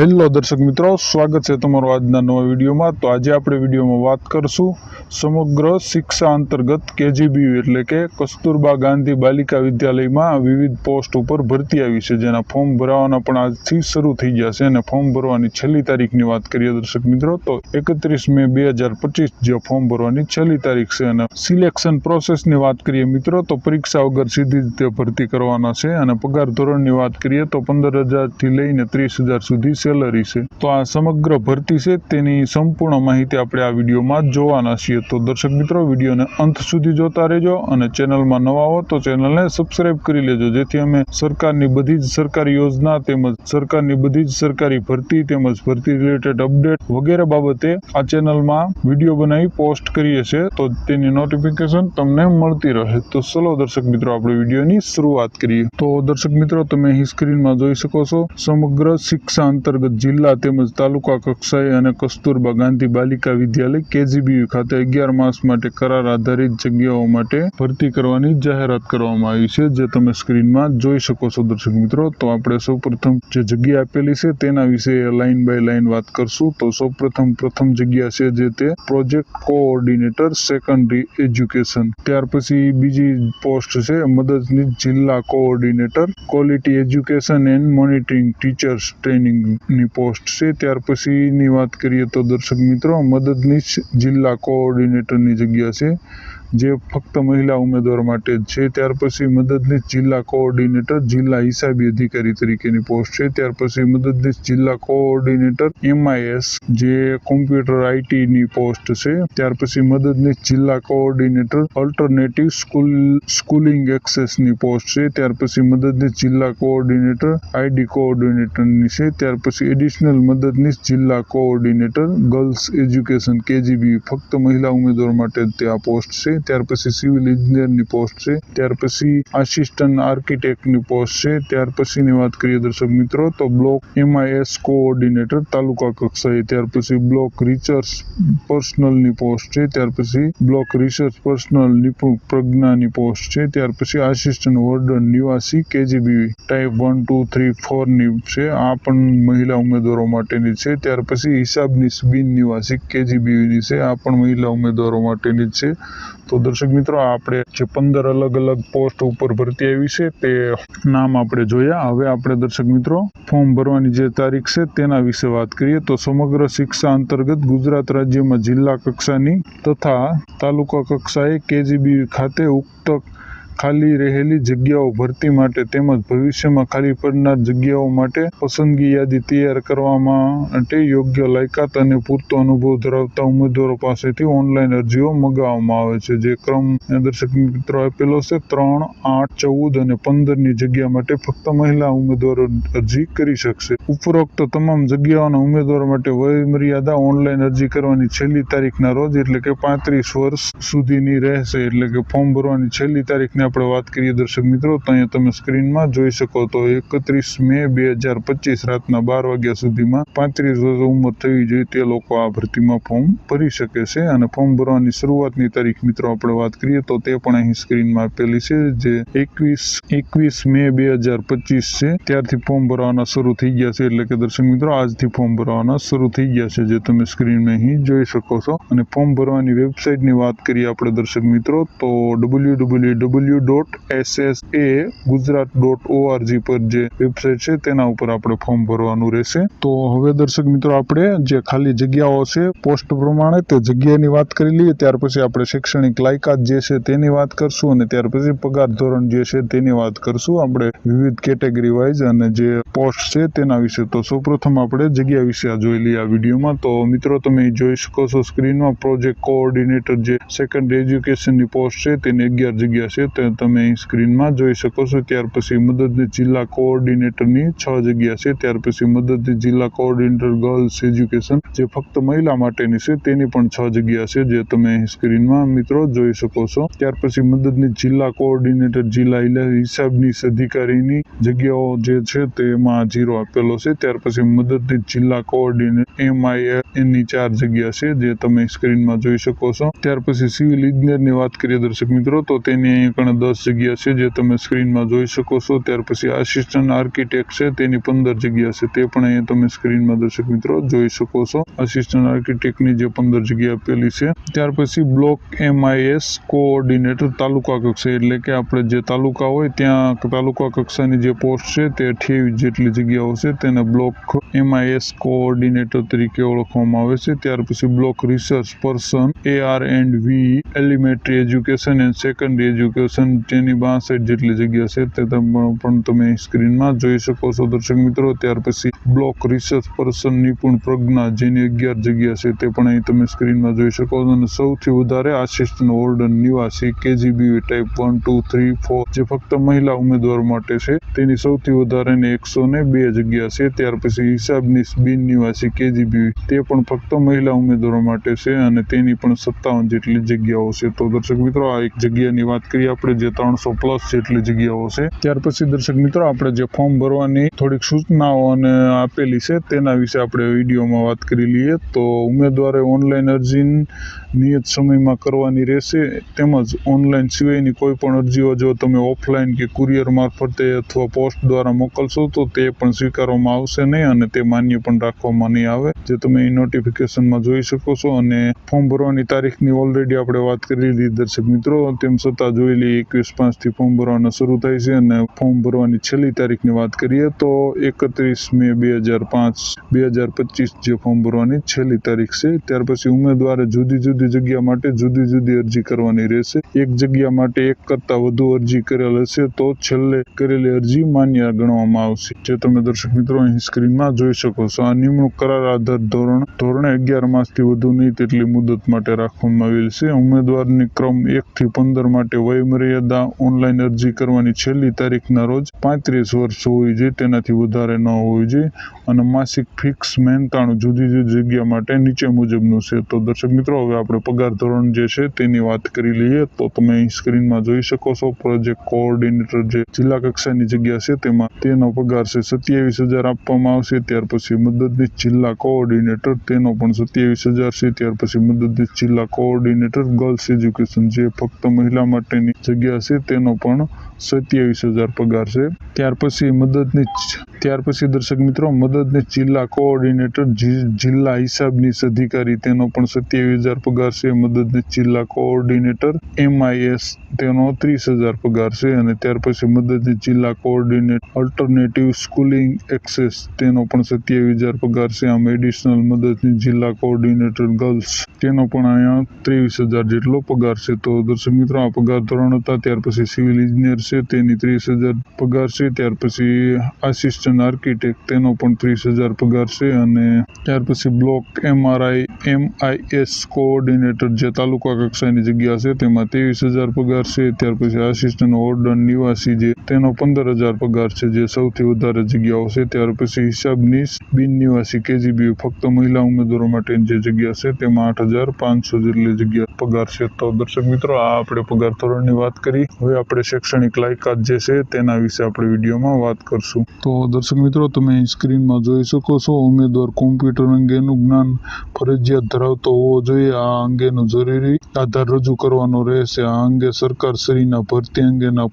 Hello દર્શક મિત્રો, સ્વાગત છે તમારો આજના નવા વિડીયોમાં. તો આજે આપણે વિડીયોમાં વાત કરશું સમગ્ર શિક્ષા અંતર્ગત કેજીબી એટલે કે કસ્તુરબા ગાંધી બાલિકા વિદ્યાલયમાં વિવિધ પોસ્ટ ઉપર ભરતી આવી છે, જેના ફોર્મ ભરાવાના પણ આજથી શરૂ થઈ ગયા છે. અને ફોર્મ ભરવાની છેલ્લી તારીખની વાત કરીએ દર્શક મિત્રો, તો એકત્રીસ મે બે હજાર પચીસ જે ફોર્મ ભરવાની છેલ્લી તારીખ છે. અને સિલેક્શન પ્રોસેસની વાત કરીએ મિત્રો, તો પરીક્ષા વગર સીધી રીતે ભરતી કરવાના છે. અને પગાર ધોરણની વાત કરીએ તો પંદર હજારથી લઈને ત્રીસ હજાર સુધી સેલરી છે. તો આ સમગ્ર ભરતી છે તેની સંપૂર્ણ માહિતી આપણે આ વિડીયોમાં જોવાના છીએ. તો દર્શક મિત્રો, વિડીયોને અંત સુધી જોતા રહેજો અને ચેનલમાં નવા હો તો ચેનલને સબસ્ક્રાઇબ કરી લેજો, જેથી અમે સરકારની બધી જ સરકારી યોજના તેમજ સરકારની બધી જ સરકારી ભરતી તેમજ ભરતી રિલેટેડ અપડેટ વગેરે બાબતે આ ચેનલમાં વીડિયો બનાવી પોસ્ટ કરીએ છીએ. તો તેની નોટિફિકેશન તમને મળતી રહે. તો ચલો દર્શક મિત્રો, આપણે વિડીયોની શરૂઆત કરીએ. તો દર્શક મિત્રો, તમે અહીં સ્ક્રીનમાં જોઈ શકો છો, સમગ્ર શિક્ષા અંતર્ગત જિલ્લા તેમજ તાલુકા કક્ષાએ અને કસ્તુરબા ગાંધી બાલિકા વિદ્યાલય કેજીબીયુ ખાતે અગિયાર માસ માટે કરાર આધારિત જગ્યાઓ માટે ભરતી કરવાની જાહેરાત કરવામાં આવી છે, જે તમે સ્ક્રીનમાં જોઈ શકો છો દર્શક મિત્રો. તો આપણે સૌપ્રથમ જે જગ્યા આપેલી છે તેના વિશે લાઇન બાય લાઇન વાત કરશું. તો સૌપ્રથમ પ્રથમ જગ્યા છે જે તે પ્રોજેક્ટ કોઓર્ડિનેટર સેકન્ડરી એજ્યુકેશન. ત્યાર પછી બીજી પોસ્ટ છે મદદનીશ જિલ્લા coordinator, quality education and monitoring teachers ટ્રેનિંગની post છે. ત્યાર પછીની વાત કરીએ તો દર્શક મિત્રો, મદદનીશ જિલ્લા કોઓર્ડિનેટરની જગ્યા છે. જે ફક્ત મહિલા ઉમેદવાર માટે જ છે. ત્યાર પછી મદદનીશ જિલ્લા કોઓર્ડિનેટર, જિલ્લા હિસાબી અધિકારી તરીકેની પોસ્ટ છે. ત્યાર પછી મદદનીશ જિલ્લા કોઓર્ડિનેટર, એમઆઈએસ જે કોમ્પ્યુટર આઈટીની પોસ્ટ છે. ત્યાર પછી મદદનીશ જિલ્લા કોઓર્ડિનેટર, અલ્ટરનેટિવ સ્કૂલ, સ્કૂલિંગ એક્સેસની પોસ્ટ છે. ત્યાર પછી મદદનીશ જિલ્લા કોઓર્ડિનેટર, આઈડી કોઓર્ડિનેટરની છે. ત્યાર પછી એડિશનલ મદદનીશ જિલ્લા કોઓર્ડિનેટર, ગર્લ્સ એજ્યુકેશન કેજીબી ફક્ત મહિલા ઉમેદવાર માટે જ તે આ પોસ્ટ છે. ત્યાર પછી સિવિલ ઇજનેરની પોસ્ટ છે. ત્યાર પછી આસિસ્ટન્ટ આર્કિટેક્ટની પોસ્ટ છે. ત્યાર પછીની વાત કરીએ દર્શક મિત્રો, તો બ્લોક એમઆઈએસ કોઓર્ડિનેટર તાલુકા કક્ષાએ. ત્યાર પછી બ્લોક રિસર્ચ પર્સનલની પોસ્ટ છે. ત્યાર પછી બ્લોક રિસર્ચ પર્સનલ નિપુણ પ્રજ્ઞાની પોસ્ટ છે. ત્યાર પછી આસિસ્ટન્ટ વોર્ડન નિવાસી KGB type one two three ફોરની છે. આ પણ મહિલા ઉમેદવારો માટેની છે. ત્યાર પછી હિસાબની બિન નિવાસી કેજીબીની છે. આ પણ મહિલા ઉમેદવારો માટેની છે. તો દર્શક મિત્રો આપણે જે પંદર અલગ અલગ પોસ્ટ ઉપર ભરતી આવી છે, તે નામ આપણે જોયા. હવે આપણે દર્શક મિત્રો, ફોર્મ ભરવાની જે તારીખ છે, તેના વિશે વાત કરીએ. તો સમગ્ર શિક્ષા અંતર્ગત ગુજરાત રાજ્યમાં જિલ્લા કક્ષાની તથા તાલુકા કક્ષાએ કેજીબી ખાતે ઉક્ત ખાલી રહેલી જગ્યાઓ ભરતી માટે તેમજ ભવિષ્યમાં ખાલી પડનાર જગ્યાઓ માટે પસંદગી યાદી તૈયાર કરવામાં માટે યોગ્ય લાયકાત અને પૂરતો અનુભવ ધરાવતા ઉમેદવારો પાસેથી ઓનલાઈન અરજીઓ મંગાવવામાં આવે છે. જે ક્રમ દર્શક મિત્રો આપેલો છે, ત્રણ, આઠ, ચૌદ અને પંદરની જગ્યા માટે ફક્ત મહિલા ઉમેદવારો અરજી કરી શકશે. ઉપરોક્ત તમામ જગ્યાઓના ઉમેદવારો માટે વય મર્યાદા ઓનલાઈન અરજી કરવાની છેલ્લી તારીખના રોજ એટલે કે પાંત્રીસ વર્ષ સુધીની રહેશે એટલે કે ફોર્મ ભરવાની છેલ્લી તારીખની આપણે વાત કરીએ દર્શક મિત્રો, તો અહીંયા તમે સ્ક્રીનમાં જોઈ શકો તો એકત્રીસ મે બે હજાર પચીસ રાતના બાર વાગ્યા સુધીમાં પાંત્રીસ વર્ષ ઉંમર થવી જોઈએ તે લોકો આ ભરતીમાં ફોર્મ ભરી શકે છે. અને ફોર્મ ભરવાની શરૂઆતની તારીખ મિત્રો આપણે વાત કરીએ તો તે પણ અહીં સ્ક્રીનમાં આપેલી છે જે એકવીસ એકવીસ મે બે હજાર પચીસ છે. ત્યારથી ફોર્મ ભરવાના શરૂ થઈ ગયા છે એટલે કે દર્શક મિત્રો આજથી ફોર્મ ભરવાના શરૂ થઈ ગયા છે જે તમે સ્ક્રીનમાં અહીં જોઈ શકો છો. અને ફોર્મ ભરવાની વેબસાઇટની વાત કરીએ આપણે દર્શક મિત્રો તો W W W dot S S A Gujarat dot O R G પર જે વેબસાઇટ છે, તેના ઉપર આપણે ફોર્મ ભરવાનું રહેશે. તો હવે દર્શક મિત્રો, આપણે જે ખાલી જગ્યાઓ છે પોસ્ટ પ્રમાણે તે જગ્યાની વાત કરી લઈએ. ત્યાર પછી આપણે શૈક્ષણિક લાયકાત જે છે, તેની વાત કરશું અને ત્યાર પછી પગાર ધોરણ જે છે, તેની વાત કરશું. આપણે વિવિધ કેટેગરી વાઇઝ અને જે પોસ્ટ છે, તેના વિશે તો સૌપ્રથમ આપણે જગ્યા વિશે આ જોઈ લઈએ આ વિડીયોમાં. તો મિત્રો, તમે જોઈ શકો છો સ્ક્રીનમાં પ્રોજેક્ટ કોઓર્ડિનેટર જે સેકન્ડ એજ્યુકેશનની પોસ્ટ છે, તેની અગિયાર જગ્યા છે. તમે અહીં સ્ક્રીનમાં જોઈ શકો છો. ત્યાર પછી મદદની જિલ્લા કોઓર્ડિનેટરની છ જગ્યા છે. ત્યાર પછી મદદની જિલ્લા કોઓર્ડિનેટર ગર્લ્સ એજ્યુકેશન, જે ફક્ત મહિલા માટેની છે, તેની પણ છ જગ્યા છે, જે તમે સ્ક્રીનમાં મિત્રો જોઈ શકો છો. ત્યાર પછી મદદની જિલ્લા કોઓર્ડિનેટર, જિલ્લા હિસાબની અધિકારીની જગ્યાઓ જે છે, તેમાં જીરો આપેલો છે. ત્યાર પછી મદદની જિલ્લા કોઓર્ડિનેટર એમઆઈ એની ચાર જગ્યા છે, જે તમે સ્ક્રીનમાં જોઈ શકો છો. ત્યાર પછી સિવિલ ઇજનેરની વાત કરીએ દર્શક મિત્રો, તો તેની અહીં પણ દસ જગ્યા છે જે તમે સ્ક્રીનમાં જોઈ શકો છો. ત્યાર પછી આસિસ્ટન્ટ આર્કિટેક્ટ છે, તેની પંદર જગ્યા છે. તે પણ અહીંયા તમે સ્ક્રીનમાં દર્શક મિત્રો જોઈ શકો છો. આસિસ્ટન્ટ આર્કિટેક્ટની જે પંદર જગ્યા આપેલી છે. ત્યાર પછી બ્લોક એમઆઈએસ કોઓર્ડિનેટર તાલુકા કક્ષા, એટલે કે આપણે જે તાલુકા હોય ત્યાં તાલુકા કક્ષાની જે પોસ્ટ છે તે અઠ્યાવીસ જેટલી જગ્યાઓ છે. તેને બ્લોક એમઆઈએસ કોઓર્ડિનેટર તરીકે ઓળખવામાં આવે છે. ત્યાર પછી block research person, A R and V, elementary education and secondary education તેની બાસઠ જેટલી જગ્યા છે તે પણ તમે સ્ક્રીનમાં જોઈ શકો છો દર્શક મિત્રો. ત્યાર પછી block research person Nipun Pragya જેની અગિયાર જગ્યા છે તે પણ અહીં તમે સ્ક્રીનમાં જોઈ શકો છો. અને સૌથી વધારે આસિસ્ટન્ટ વોર્ડન નિવાસી KGB type one two three four જે ફક્ત મહિલા ઉમેદવારો માટે છે તેની સૌથી વધારે એકસો ને બે જગ્યા છે. ત્યાર પછી હિસાબનીશ બિન નિવાસી કેજીબી તે પણ ફક્ત મહિલા ઉમેદવારો માટે છે અને તેની પણ સત્તાવન જેટલી જગ્યાઓ છે. તો દર્શક મિત્રો, આ એક જગ્યાની વાત કરીએ આપણે જે ત્રણસો પ્લસ જેટલી જગ્યાઓ છે, ત્યાર પછી દર્શક મિત્રો, આપણે જે ફોર્મ ભરવાની થોડીક સૂચનાઓ અને આપેલી છે, તેના વિશે આપણે વિડીયોમાં વાત કરી લઈએ. તો ઉમેદવારે ઓનલાઈન અરજી નિયત સમયમાં કરવાની રહેશે. તેમજ ઓનલાઈન સિવાયની કોઈ પણ અરજીઓ જો તમે ઓફલાઈન કે કુરિયર મારફતે અથવા પોસ્ટ દ્વારા મોકલશો, તો તે પણ સ્વીકારવામાં આવશે નહીં અને તે માન્ય પણ રાખવામાં નહીં આવે. જે તમે એ નોટિફિકેશનમાં જોઈ શકો છો અને ફોર્મ ભરવાની તારીખની ઓલરેડી આપણે વાત કરી લીધી દર્શક મિત્રો. તેમ છતાં જોઈ લઈએ એકવીસ પાંચથી ફોર્મ ભરવાના શરૂ થાય છે અને ફોર્મ ભરવાની છેલ્લી તારીખની વાત કરીએ, તો એકત્રીસ મે બે હજાર પાંચ, બે હજાર પચીસ જે ફોર્મ ભરવાની છેલ્લી તારીખ છે. ત્યાર પછી ઉમેદવારે જુદી જુદી જગ્યા માટે જુદી જુદી અરજી કરવાની રહેશે. એક જગ્યા માટે એક કરતાં વધુ અરજી કરેલ હશે તો છેલ્લે કરેલી અરજી માન્ય ગણવામાં આવશે. જે તમે દર્શક મિત્રો અહીં સ્ક્રીનમાં જોઈ શકો છો. આ નિમણૂક કરાર આધાર ધોરણ, ધોરણે અગિયાર માસથી વધુ નહીં તેટલી મુદત માટે રાખવામાં આવેલ છે. ઉમેદવારની ક્રમ એક થી પંદર માટે વયમર્યાદા ઓનલાઈન અરજી કરવાની છેલ્લી તારીખના રોજ પાંત્રીસ વર્ષ હોવી જોઈએ, તેનાથી વધારે ન હોવી જોઈએ. અને માસિક ફિક્સ મહેનતાણું જુદી જુદી જગ્યા માટે નીચે મુજબનું છે. તો દર્શક મિત્રો, હવે આપણે પગાર ધોરણ જે છે તેની વાત કરી લઈએ, તો તમે સ્ક્રીનમાં જોઈ શકો છો, પ્રોજેક્ટ કોઓર્ડિનેટર જે જિલ્લા કક્ષાની જગ્યા છે, તેમાં તેનો પગાર છે સત્યાવીસ હજાર આપવામાં આવશે, ત્યાર પછી મદદનીશ જિલ્લા કોઓર્ડિનેટર તેનો પણ સત્યાવીસ હજાર છે, ત્યાર પછી મદદનીશ જિલ્લા કોઓર્ડિનેટર ગર્લ્સ એજ્યુકેશન જે ફક્ત મહિલા માટેની જગ્યા છે, તેનો પણ સત્યાવીસ હજાર પગાર છે. ત્યાર પછી મદદનીશ, ત્યાર પછી દર્શક મિત્રો, મદદનીશ જિલ્લા કોઓર્ડિનેટર જિલ્લા હિસાબનીશ અધિકારી તેનો પણ સત્યાવીસ હજાર પગાર છે મદદનીશ જિલ્લા કોઓર્ડિનેટર એમઆઈએસ તેનો ત્રીસ હજાર પગાર છે અને ત્યાર પછી મદદની જિલ્લા કોઓર્ડિનેટ અલ્ટરનેટિવ સ્કૂલિંગ એક્સેસ તેનો પણ સત્યાવીસ હજાર પગાર છે. આમ એડિશનલ મદદની જિલ્લા કોઓર્ડિનેટર ગર્લ્સ તેનો પણ અહીંયા ત્રેવીસ હજાર જેટલો પગાર છે. તો દર્શક મિત્રો, આ પગાર ધોરણ હતા, ત્યાર પછી સિવિલ ઇજનેર છે, તેની ત્રીસ હજાર પગાર છે, ત્યાર પછી આસિસ્ટન્ટ આર્કિટેક્ટ તેનો પણ ત્રીસ હજાર પગાર છે અને ત્યાર પછી બ્લોક એમઆરઆઈ, એમઆઈએસ કોઓર્ડિનેટર જે તાલુકા કક્ષાની જગ્યા છે, તેમાં ત્રેવીસ હજાર પગાર છે, ત્યાર પછી આસિસ્ટન્ટ ઓર્ડન નિવાસી જે તેનો પંદર હજાર પગાર છે, જે સૌથી વધારે જગ્યાઓ છે. ત્યાર પછી હિસાબની બિન નિવાસી કેજીબી ફક્ત મહિલા ઉમેદવારો માટેની જે જગ્યા છે, તેમાં આઠ હજાર પાંચસો જેટલી જગ્યા પગાર છે. તો દર્શક મિત્રો, આ આપણે પગાર ધોરણની વાત કરી. હવે આપણે શૈક્ષણિક લાયકાત જે છે, તેના વિશે આપણે વિડીયોમાં વાત કરશું. તો દર્શક મિત્રો, તમે સ્ક્રીનમાં જોઈ શકો છો, ઉમેદવાર કોમ્પ્યુટર અંગેનું જ્ઞાન ફરજિયાત ધરાવતો હોવો જોઈએ. આ અંગેનું જરૂરી આધાર રજૂ કરવાનો રહેશે. આ અંગે સરકારશ્રીના ભરતી અંગેના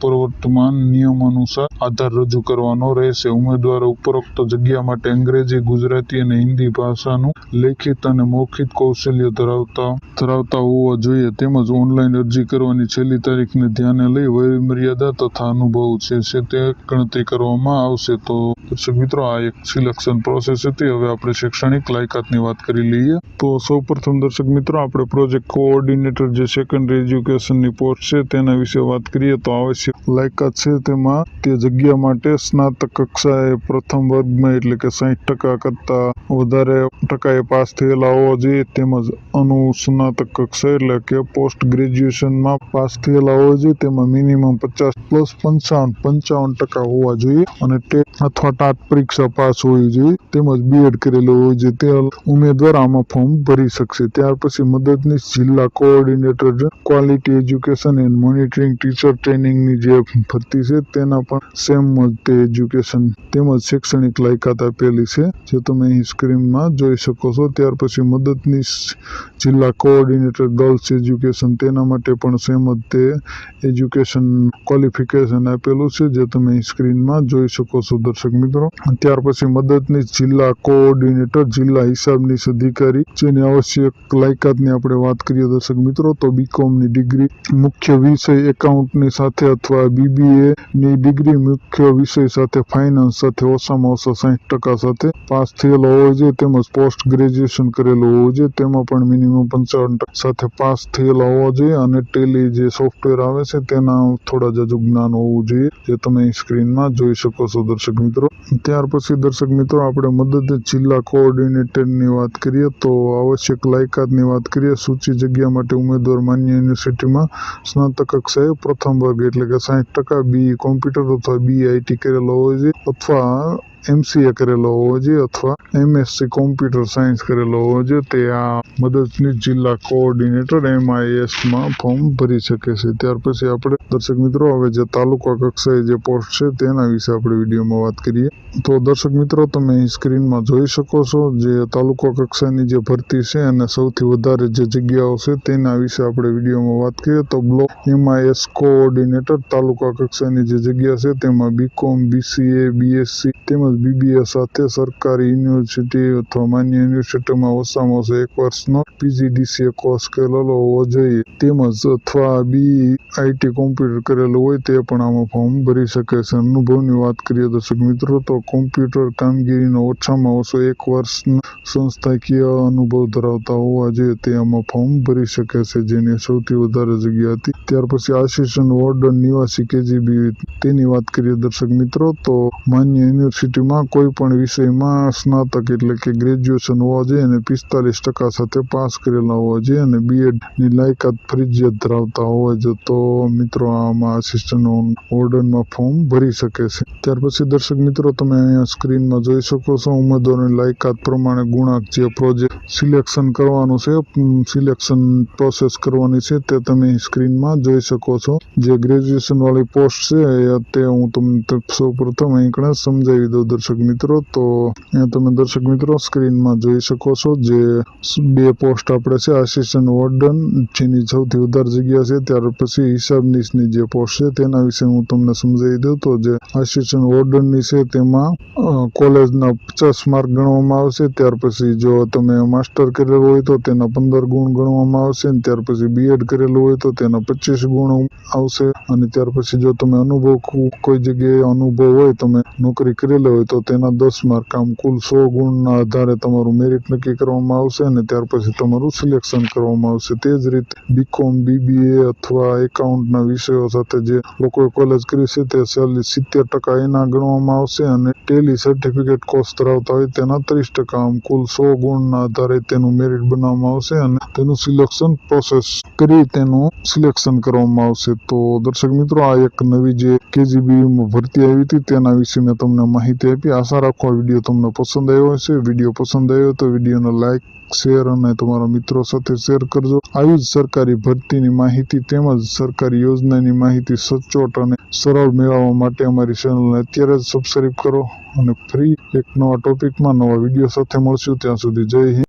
પ્રવર્તમાન નિયમ અનુસાર આધાર રજૂ કરવાનો રહેશે. ઉમેદવારો ઉપરોક્ત જગ્યા માટે અંગ્રેજી, ગુજરાતી અને હિન્દી ભાષાનું લેખિત અને મૌખિક કૌશલ્ય ધરાવતા ધરાવતા હોવા જોઈએ. તેમજ ઓનલાઈન અરજી કરવાની છેલ્લી તારીખને ધ્યાને લઈ વયમર્યાદા તથા અનુભવ છે છે તે ગણતરી કરવામાં આવશે. તો દર્શક મિત્રો, આ એક સિલેક્શન પ્રોસેસ હતી. હવે આપણે શૈક્ષણિક લાયકાતની વાત કરી લઈએ. તો સૌપ્રથમ દર્શક મિત્રો, આપણે પ્રોજેક્ટ કોઓર્ડિનેટર જે સેકન્ડરી એજ્યુકેશનની પોસ્ટ છે, તેના વિશે વાત કરીએ તો આવશ્યક લાયકાત છે તેમાં તે જગ્યા માટે સ્નાતક કક્ષાએ પ્રથમ વર્ગમાં એટલે કે સાહીઠ ટકા કરતાં વધારે ટકાએ પાસ થયેલા હોવા જોઈએ. તેમજ અનુસ્નાતક કક્ષા એટલે કે પોસ્ટ ગ્રેજ્યુએશનમાં પાસ થયેલા હોવા જોઈએ. તેમાં મિનિમમ પચાસ પ્લસ પંચાવન પંચાવન ટકા હોવા જોઈએ અને ટેટ અથવા ટાટ પરીક્ષા પાસ હોવી જોઈએ. તેમજ બીએડ કરેલું હોવું જોઈએ. તે ઉમેદવાર આમાં ફોર્મ ભરી શકશે. ત્યાર પછી મદદનીશ જિલ્લા coordinator quality education and monitoring teacher ટ્રેનિંગની જે ભરતી છે, તેના પણ સેમ તે એજ્યુકેશન તેમજ શૈક્ષણિક લાયકાત આપેલી છે, જે તમે અહીં સ્ક્રીનમાં જોઈ શકો છો. ત્યાર પછી મદદનીશ જિલ્લા કોઓર્ડિનેટર ગર્લ્સ એજ્યુકેશન તેના માટે પણ સેમ જ તે એજ્યુકેશન ક્વોલિફિકેશન આપેલું છે, જે તમે સ્ક્રીનમાં જોઈ શકો છો, દર્શક મિત્રો. ત્યાર પછી મદદનીશ જિલ્લા કોઓર્ડિનેટર જિલ્લા હિસાબનીશ અધિકારી, જેની આવશ્યક લાયકાતની આપણે વાત કરીએ દર્શક મિત્રો, તો બીકોમની ડિગ્રી મુખ્ય વિષય એકાઉન્ટની સાથે અથવા બીબીએ ની ડિગ્રી મુખ્ય વિષય સાથે, ફાઇનાન્સ સાથે, ઓછામાં ઓછા સાહીઠ ટકા સાથે પાસ થયેલો હોવો જોઈએ તેમજ પોસ્ટ ગ્રેજ્યુએશન કરેલું હોવું જોઈએ તેમાં પણ મિનિમમ પંચાવન સાથે પાસ થયેલા હોવા જોઈએ અને ટેલી જે સોફ્ટવેર આવે છે તેના થોડા જજુ જ્ઞાન હોવું જોઈએ, જે તમે સ્ક્રીનમાં જોઈ શકો છો દર્શક મિત્રો. ત્યાર પછી દર્શક મિત્રો, આપણે મદદ જિલ્લા કોઓર્ડિનેટરની વાત કરીએ તો આવશ્યક લાયકાતની વાત કરીએ. સૂચિ જગ્યા માટે ઉમેદવાર માન્ય યુનિવર્સિટીમાં સ્નાતક કક્ષાએ પ્રથમ વર્ગ, એટલે કે સાઠ ટકા બી, કોમ્પ્યુટર અથવા બી આઈટી કરેલો હોય છે. અથવા એમસીએ કરેલો હોવો જોઈએ અથવા એમએસસી કોમ્પ્યુટર સાયન્સ કરેલો હોવો જોઈએ, તે આ મદદનીશ જિલ્લા કોઓર્ડિનેટર એમઆઈએસમાં ફોર્મ ભરી શકે છે. ત્યાર પછી આપણે દર્શક મિત્રો, હવે જે તાલુકા કક્ષાએ જે પોસ્ટ છે તેના વિશે આપણે વિડીયોમાં વાત કરીએ. તો દર્શક મિત્રો, તમે સ્ક્રીનમાં જોઈ શકો છો જે તાલુકા કક્ષાની જે ભરતી છે અને સૌથી વધારે જે જગ્યાઓ છે તેના વિશે આપણે વિડીયોમાં વાત કરીએ. તો બ્લોક એમઆઈએસ કોઓર્ડિનેટર તાલુકા કક્ષાની જે જગ્યા છે તેમાં બીકોમ બીસીએ બીએસસી તેમજ બીબીએ સાથે સરકારી યુનિવર્સિટી અથવા માન્ય યુનિવર્સિટીમાં ઓછામાં ઓછો એક વર્ષનો પીજીડીસીએ કોર્સ કરેલો હોવો જોઈએ. તેમજ અથવા બી આઈટી કોમ્પ્યુટર કરેલું હોય તે પણ આમાં ફોર્મ ભરી શકે છે. અનુભવની વાત કરીએ દર્શક મિત્રો, તો કોમ્પ્યુટર કામગીરીનો ઓછામાં ઓછો એક વર્ષનો સંસ્થાકીય અનુભવ ધરાવતા હોવા જોઈએ. તે આમાં ફોર્મ ભરી શકે છે, જેની સૌથી વધારે જગ્યા હતી. ત્યાર પછી આસિસ્ટન્ટ વોર્ડન નિવાસી કેજીબી તેની વાત કરીએ દર્શક મિત્રો, તો માન્ય યુનિવર્સિટીમાં કોઈ પણ વિષયમાં સ્નાતક એટલે કે ગ્રેજ્યુએશન હોવા જોઈએ અને પિસ્તાલીસ ટકા સાથે પાસ કરેલા હોવા જોઈએ અને બીએડની લાયકાત ફરજિયાત ધરાવતા હોવા જોઈએ, તો મિત્રો આમાં આસિસ્ટન્ટ ઓર્ડરમાં ફોર્મ ભરી શકે છે. ત્યાર પછી દર્શક મિત્રો, તમે અહીંયા સ્ક્રીનમાં જોઈ શકો છો, ઉમેદવારોની લાયકાત પ્રમાણે ગુણાંક જે પ્રોજેક્ટ સિલેક્શન કરવાનું છે સિલેક્શન પ્રોસેસ કરવાની છે, તે તમે સ્ક્રીનમાં જોઈ શકો છો. જે ગ્રેજ્યુએશન વાળી પોસ્ટ છે તે હું તમને સૌ પ્રથમ અહીં સમજાવી દઉં દર્શક મિત્રો, તો અહીંયા તમે દર્શક મિત્રો, સ્ક્રીનમાં જોઈ શકો છો જે બે પોસ્ટ આપણે છે આસિસ્ટન્ટ વોર્ડન. જેની સૌથી વધારે જગ્યા છે, ત્યાર પછી હિસાબનીશની જે પોસ્ટ છે, તેના વિશે હું તમને સમજાવી દઉં તો જે આસિસ્ટન્ટ વોર્ડનની છે, તેમાં કોલેજના પચાસ માર્ક ગણવામાં આવશે. ત્યાર પછી જો તમે માસ્ટર કરેલું હોય તો તેના પંદર ગુણ ગણવામાં આવશે. અને ત્યાર પછી બીએડ કરેલું હોય તો તેના પચીસ ગુણ આવશે. અને ત્યાર પછી જો તમે અનુભવ કોઈ જગ્યાએ અનુભવ હોય, તમે નોકરી કરેલી હોય તો તેના દસ માર્ક આમ કુલ સો ગુણના આધારે તમારું મેરિટ નક્કી કરવામાં આવશે અને ત્યાર પછી તમારું સિલેક્શન કરવામાં આવશે. તે જ રીતે બીકોમ બીબીએ અથવા એકાઉન્ટના વિષયો સાથે જે લોકોએ કોલેજ કરી છે તે ચાલીસ સિત્તેર ટકા એના ગણવામાં આવશે અને ટેલી સર્ટિફિકેટ કોર્સ ધરાવતા હોય તેના ત્રીસ ટકા આમ કુલ સો ગુણના આધારે તેનું મેરિટ બનાવવામાં આવશે અને તેનું સિલેક્શન પ્રોસેસ કરી તેનું સિલેક્શન કરવામાં આવશે. તો દર્શક મિત્રો, આ એક નવી જે કેજીબી ભરતી આવી હતી તેના વિશે મેં તમને માહિતી આપી આશા રાખો આ વીડિયો તમને પસંદ આવ્યો હશે. વીડિયો પસંદ આવ્યો તો વિડીયોને લાઇક શેર અને તમારા મિત્રો સાથે શેર કરજો. આવી જ સરકારી ભરતીની માહિતી તેમજ સરકારી યોજનાની માહિતી સચોટ અને સરળ મેળવવા માટે અમારી ચેનલને અત્યારે જ સબસ્ક્રાઈબ કરો અને ફ્રી એક નવા ટોપિકમાં નવા વીડિયો સાથે મળશું. ત્યાં સુધી જય હિન્દ.